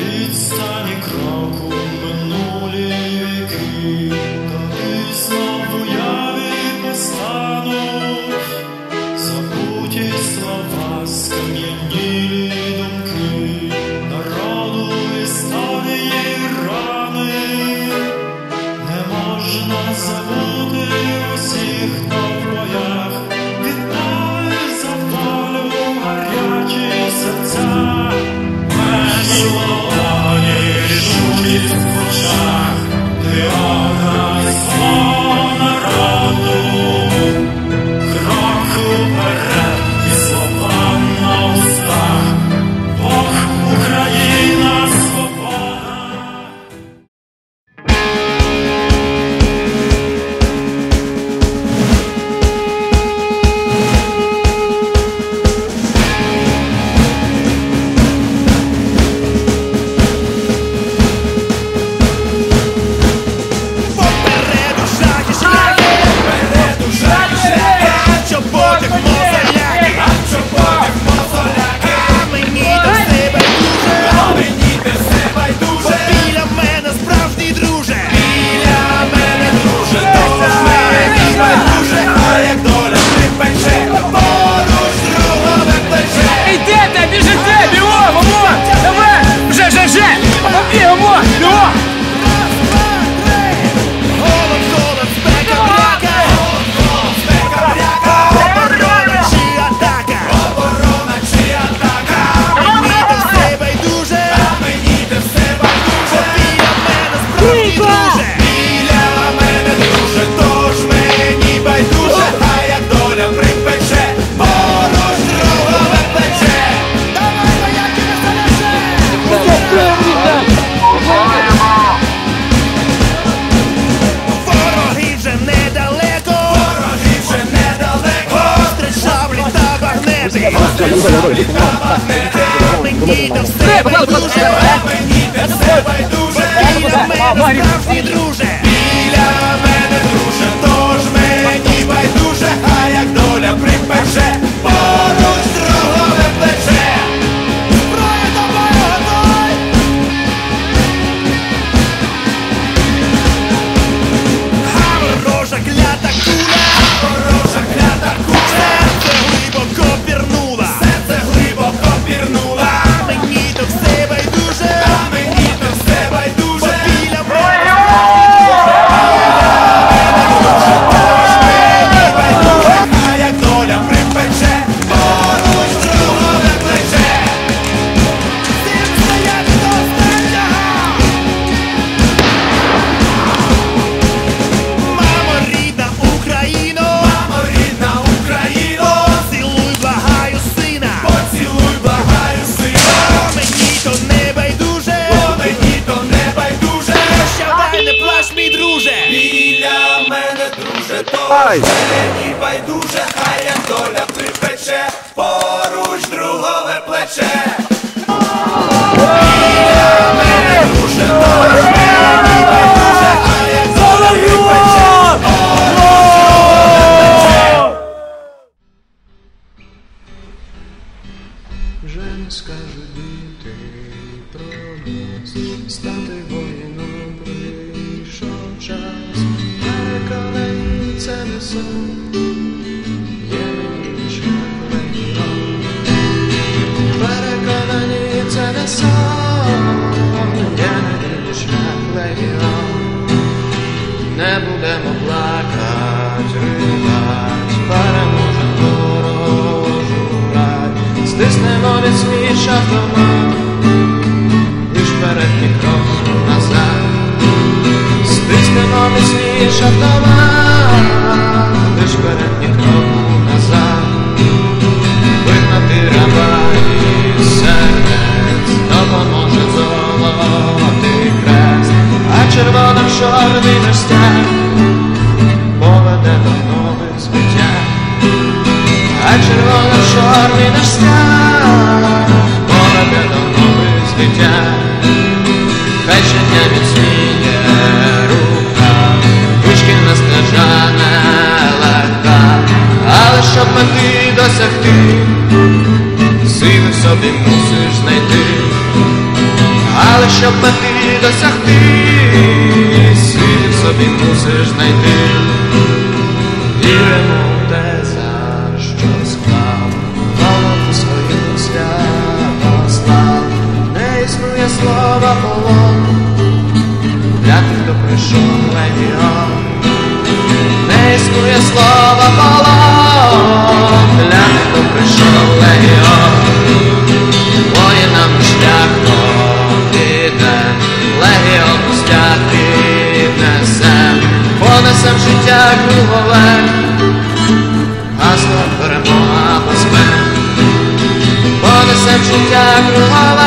від стані кроку. Мені то мені байдуже, а як доля припече, поруч другове плече. Вже не скажуть діти про нас, стати воїном Не будемо плакать, ридать, переможем ворожу рать, стиснемо міцніше автомат, лиш вперед ні крок назад, стиснемо міцніше автомат, лиш вперед ні крок назад, вигнати раба із сердець, допоможе золотий крест, а червоним чорний досягти, сили в собі мусиш знайти. Але щоб мети досягти, сили в собі мусиш знайти. Віримо в те, за що склав, голову свою свято слав. Не існує слова полон, для тих, хто прийшов легіон. Не існує слова полон, прийшов легіон. Воїнам шлях піде, легіон пустяк піднесем, понесем життя кругове, гасло перемога безпек, понесем життя кругове.